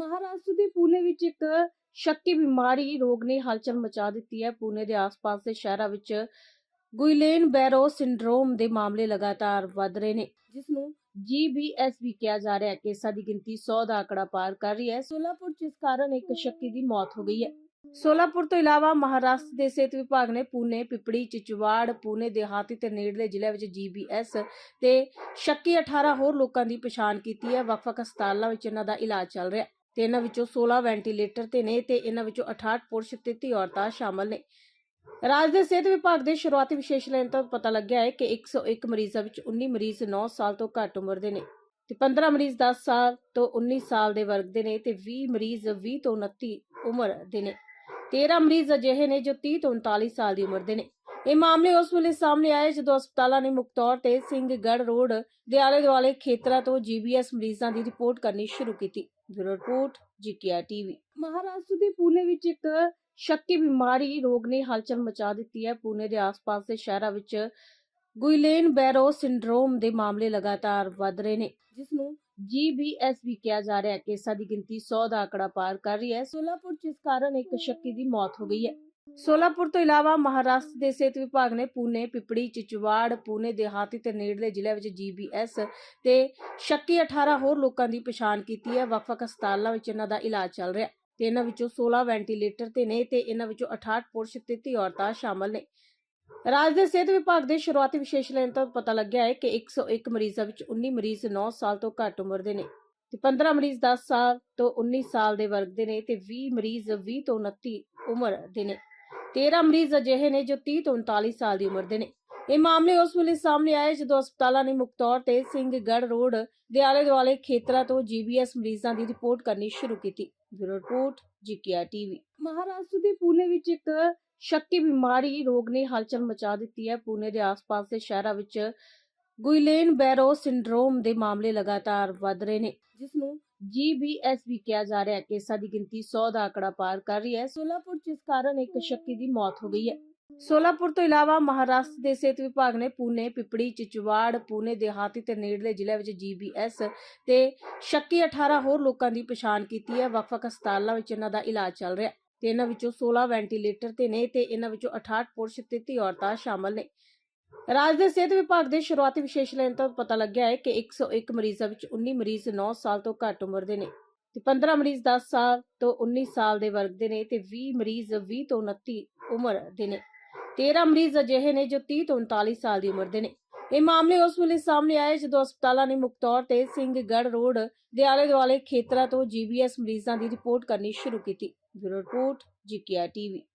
ਮਹਾਰਾਸ਼ਟਰ ਦੇ ਪੂਨੇ ਵਿੱਚ ਇੱਕ ਸ਼ੱਕੀ ਬਿਮਾਰੀ ਰੋਗ ਨੇ ਹਲਚਲ ਮਚਾ ਦਿੱਤੀ ਹੈ। ਪੂਨੇ ਦੇ ਆਸ-ਪਾਸ ਦੇ ਸ਼ਹਿਰਾਂ ਵਿੱਚ ਗੁਇਲੇਨ ਬੈਰੋ ਸਿੰਡਰੋਮ ਦੇ ਮਾਮਲੇ ਲਗਾਤਾਰ ਵਧ ਰਹੇ ਨੇ ਜਿਸ ਨੂੰ GBS ਵੀ ਕਿਹਾ ਜਾ ਰਿਹਾ ਹੈ। ਕੇਸਾਂ ਦੀ ਗਿਣਤੀ 100 ਦਾ ਆંકੜਾ ਪਾਰ ਕਰ ਰਹੀ ਹੈ। ਸੋਲਾਪੁਰ ਜਿਸ ਕਾਰਨ ਇੱਕ ਸ਼ੱਕੀ ਦੀ ਮੌਤ ਹੋ ਗਈ ਹੈ। ਸੋਲਾਪੁਰ ਤੋਂ ਇਲਾਵਾ ਮਹਾਰਾਸ਼ਟਰ ਦੇ ਸਿਹਤ ਵਿਭਾਗ ਨੇ ਪੂਨੇ, ਪਿਪੜੀ, ਚਿਚਵਾੜ ਪੁਣੇ ਦਿਹਾਤੀ ਤੇ ਨੇੜਲੇ ਜ਼ਿਲ੍ਹਿਆਂ ਵਿੱਚ GBS ਤੇ ਸ਼ੱਕੀ 18 ਹੋਰ ਲੋਕਾਂ ਦੀ ਪਛਾਣ ਕੀਤੀ ਹੈ। ਵੱਖ-ਵੱਖ ਹਸਪਤਾਲਾਂ ਵਿੱਚ ਇਹਨਾਂ ਦਾ ਇਲਾਜ ਚੱਲ ਰਿਹਾ ਹੈ। ਤੇ ਇਹਨਾਂ ਵਿੱਚੋਂ 16 ਵੈਂਟੀਲੇਟਰ ਤੇ ਨੇ ਤੇ ਇਹਨਾਂ ਵਿੱਚੋਂ 68 ਪੁਰਸ਼ ਤੇ 30 ਔਰਤਾਂ ਸ਼ਾਮਲ ਨੇ। ਰਾਜ ਦੇ ਸਿਹਤ ਵਿਭਾਗ ਦੇ ਸ਼ੁਰੂਆਤੀ ਵਿਸ਼ੇਸ਼ਣ ਤੋਂ ਪਤਾ ਲੱਗਿਆ ਹੈ ਕਿ 101 ਮਰੀਜ਼ਾਂ ਵਿੱਚ 19 ਮਰੀਜ਼ 9 ਸਾਲ ਤੋਂ ਘੱਟ ਉਮਰ ਦੇ ਨੇ ਤੇ 15 ਮਰੀਜ਼ 10 ਸਾਲ ਤੋਂ 19 ਸਾਲ ਦੇ ਵਰਗ ਦੇ ਨੇ ਤੇ 20 ਮਰੀਜ਼ 20 ਤੋਂ 29 ਉਮਰ ਦੇ ਨੇ। 13 ਮਰੀਜ਼ ਅਜਿਹੇ ਨੇ ਜੋ 30 ਤੋਂ 39 ਸਾਲ ਦੀ ਉਮਰ ਦੇ ਨੇ। ਇਹ ਮਾਮਲੇ ਉਸ ਵੇਲੇ ਸਾਹਮਣੇ ਆਏ ਜਦੋਂ ਹਸਪਤਾਲਾਂ ਨੇ ਮੁੱਖ ਤੌਰ ਤੇ ਸਿੰਘਗੜ੍ਹ ਰੋਡ ਦੇ ਆਲੇ ਦੁਆਲੇ ਖੇਤਰਾਂ ਤੋਂ ਜੀਬੀਐਸ ਮਰੀਜ਼ਾਂ ਦੀ ਰਿਪੋਰਟ ਕਰਨੀ ਸ਼ੁਰੂ ਕੀਤੀ। Bureau report, GTR TV. Maharashtra ਦੇ ਪੁਣੇ ਵਿੱਚ ਇੱਕ ਸ਼ੱਕੀ ਬਿਮਾਰੀ ਰੋਗ ਨੇ ਹਲਚਲ ਮਚਾ ਦਿੱਤੀ ਹੈ। ਪੁਣੇ ਦੇ ਆਸ-ਪਾਸ ਦੇ ਸ਼ਹਿਰਾਂ ਵਿੱਚ ਗੁਇਲੇਨ ਬੈਰੋ ਸਿੰਡਰੋਮ ਦੇ ਮਾਮਲੇ ਲਗਾਤਾਰ ਵੱਧ ਰਹੇ ਨੇ ਜਿਸ ਨੂੰ GBS ਵੀ ਕਿਹਾ ਜਾ ਰਿਹਾ ਹੈ। ਕੇਸਾਂ ਦੀ ਗਿਣਤੀ 100 ਦਾ ਆંકੜਾ ਪਾਰ ਕਰ ਰਹੀ ਹੈ। ਸੋਲਾਪੁਰ ਜਿਸ ਕਾਰਨ ਇੱਕ ਸ਼ੱਕੀ ਦੀ ਮੌਤ ਹੋ ਗਈ ਹੈ। ਸੋਲਾਪੁਰ ਤੋਂ ਇਲਾਵਾ ਮਹਾਰਾਸ਼ਟਰ ਦੇ ਸਿਹਤ ਵਿਭਾਗ ਨੇ ਪੂਨੇ, ਪਿਪੜੀ, ਚਿਚਵਾੜ, ਪੂਨੇ ਦਿਹਾਤੀ ਤੇ ਨੇੜਲੇ ਜ਼ਿਲ੍ਹਿਆਂ ਵਿੱਚ GBS ਤੇ ਸ਼ੱਕੀ 18 ਹੋਰ ਲੋਕਾਂ ਦੀ ਪਛਾਣ ਕੀਤੀ ਹੈ। ਵੱਖ-ਵੱਖ ਹਸਪਤਾਲਾਂ ਵਿੱਚ ਇਹਨਾਂ ਦਾ ਇਲਾਜ ਚੱਲ ਰਿਹਾ ਤੇ ਇਹਨਾਂ ਵਿੱਚੋਂ 16 ਵੈਂਟੀਲੇਟਰ ਤੇ ਨੇ ਤੇ ਇਹਨਾਂ ਵਿੱਚੋਂ 68 ਪੁਰਸ਼ ਤੇ 30 ਔਰਤਾਂ ਸ਼ਾਮਲ ਨੇ। ਰਾਜ ਦੇ ਸਿਹਤ ਵਿਭਾਗ ਦੇ ਸ਼ੁਰੂਆਤੀ ਵਿਸ਼ੇਸ਼ਣ ਤੋਂ ਪਤਾ ਲੱਗਿਆ ਹੈ ਕਿ 101 ਮਰੀਜ਼ਾਂ ਵਿੱਚ 19 ਮਰੀਜ਼ 9 ਸਾਲ ਤੋਂ ਘੱਟ ਉਮਰ ਦੇ ਨੇ ਤੇ 15 ਮਰੀਜ਼ 10 ਸਾਲ ਤੋਂ 19 ਸਾਲ ਦੇ ਵਰਗ ਦੇ ਨੇ ਤੇ 20 ਮਰੀਜ਼ 20 ਤੋਂ 29 ਉਮਰ ਦੇ ਨੇ। 13 ਮਰੀਜ਼ ਅਜਿਹੇ ਨੇ ਜੋ 30 ਤੋਂ 39 ਸਾਲ ਦੀ ਉਮਰ ਦੇ ਨੇ। ਇਹ ਮਾਮਲੇ ਉਸ ਵੇਲੇ ਸਾਹਮਣੇ ਆਏ ਜਦੋਂ ਹਸਪਤਾਲਾਂ ਨੇ ਮੁੱਖ ਤੌਰ ਤੇ ਸਿੰਘਗੜ੍ਹ ਰੋਡ ਦੇ ਆਲੇ ਦੁਆਲੇ ਖੇਤਰਾਂ ਤੋਂ ਜੀਬੀਐਸ ਮਰੀਜ਼ਾਂ ਦੀ ਰਿਪੋਰਟ ਕਰਨੀ ਸ਼ੁਰੂ ਕੀਤੀ। Bureau report GTR TV. Maharashtra ਦੇ ਪੂਨੇ ਵਿੱਚ ਇੱਕ ਸ਼ੱਕੀ ਬਿਮਾਰੀ ਰੋਗ ਨੇ ਹਲਚਲ ਮਚਾ ਦਿੱਤੀ ਹੈ। ਪੂਨੇ ਦੇ ਆਸ-ਪਾਸ ਦੇ ਸ਼ਹਿਰਾਂ ਵਿੱਚ ਗੁਇਲੇਨ ਬੈਰੋ ਸਿੰਡਰੋਮ ਦੇ ਮਾਮਲੇ ਲਗਾਤਾਰ ਵਧ ਰਹੇ ਨੇ, ਜਿਸ ਨੂੰ GBS ਵੀ ਕਿਹਾ ਜਾ ਰਿਹਾ ਹੈ ਕੇਸਾਂ ਦੀ ਗਿਣਤੀ 100 ਦਾ ਆંકੜਾ ਪਾਰ ਕਰ ਰਹੀ ਹੈ। ਸੋਲਾਪੁਰ, ਜਿਸ ਕਾਰਨ ਇੱਕ ਸ਼ੱਕੀ ਦੀ ਮੌਤ ਹੋ ਗਈ ਹੈ। ਸੋਲਾਪੁਰ ਤੋਂ ਇਲਾਵਾ ਮਹਾਰਾਸ਼ਟਰ ਦੇ ਸਿਹਤ ਵਿਭਾਗ ਨੇ ਪੁਣੇ ਪਿਪੜੀ, ਚਿਚਵਾੜ ਪੁਣੇ ਦਿਹਾਤੀ ਤੇ ਨੇੜਲੇ ਜ਼ਿਲ੍ਹਿਆਂ ਵਿੱਚ GBS ਤੇ ਸ਼ੱਕੀ 18 ਹੋਰ ਲੋਕਾਂ ਦੀ ਪਛਾਣ ਕੀਤੀ ਹੈ। ਵੱਖ-ਵੱਖ ਹਸਪਤਾਲਾਂ ਵਿੱਚ ਇਹਨਾਂ ਦਾ ਇਲਾਜ ਚੱਲ ਰਿਹਾ ਤੇ ਇਹਨਾਂ ਵਿੱਚੋਂ 16 ਵੈਂਟੀਲੇਟਰ ਤੇ ਨੇ ਤੇ ਇਹਨਾਂ ਵਿੱਚੋਂ 68 ਪੁਰਸ਼ ਤੇ 30 ਔਰਤਾਂ ਸ਼ਾਮਲ ਨੇ। ਰਾਜ ਦੇ ਸਿਹਤ ਵਿਭਾਗ ਦੇ ਸ਼ੁਰੂਆਤੀ ਵਿਸ਼ੇਸ਼ਣ ਤੋਂ ਪਤਾ ਲੱਗਿਆ ਹੈ ਕਿ 101 ਮਰੀਜ਼ਾਂ ਵਿੱਚ 19 ਮਰੀਜ਼ 9 ਸਾਲ ਤੋਂ ਘੱਟ ਉਮਰ ਦੇ ਨੇ ਤੇ 15 ਮਰੀਜ਼ 10 ਸਾਲ ਤੋਂ 19 ਸਾਲ ਦੇ ਵਰਗ ਦੇ ਨੇ ਤੇ 20 ਮਰੀਜ਼ 20 ਤੋਂ 29 ਉਮਰ ਦੇ ਨੇ। 13 ਮਰੀਜ਼ ਅਜਿਹੇ ਨੇ ਜੋ 30 ਤੋਂ 39 ਸਾਲ ਦੀ ਉਮਰ ਦੇ ਨੇ। ਇਹ ਮਾਮਲੇ ਉਸ ਵੇਲੇ ਸਾਹਮਣੇ ਆਏ ਜਦੋਂ ਹਸਪਤਾਲਾਂ ਨੇ ਮੁੱਖ ਤੌਰ ਤੇ ਸਿੰਘਗੜ੍ਹ ਰੋਡ ਦੇ ਆਲੇ ਦੁਆਲੇ ਖੇਤਰਾਂ ਤੋਂ ਜੀਬੀਐਸ ਮਰੀਜ਼ਾਂ ਦੀ ਰਿਪੋਰਟ ਕਰਨੀ ਸ਼ੁਰੂ ਕੀਤੀ। Bureau report GTR TV.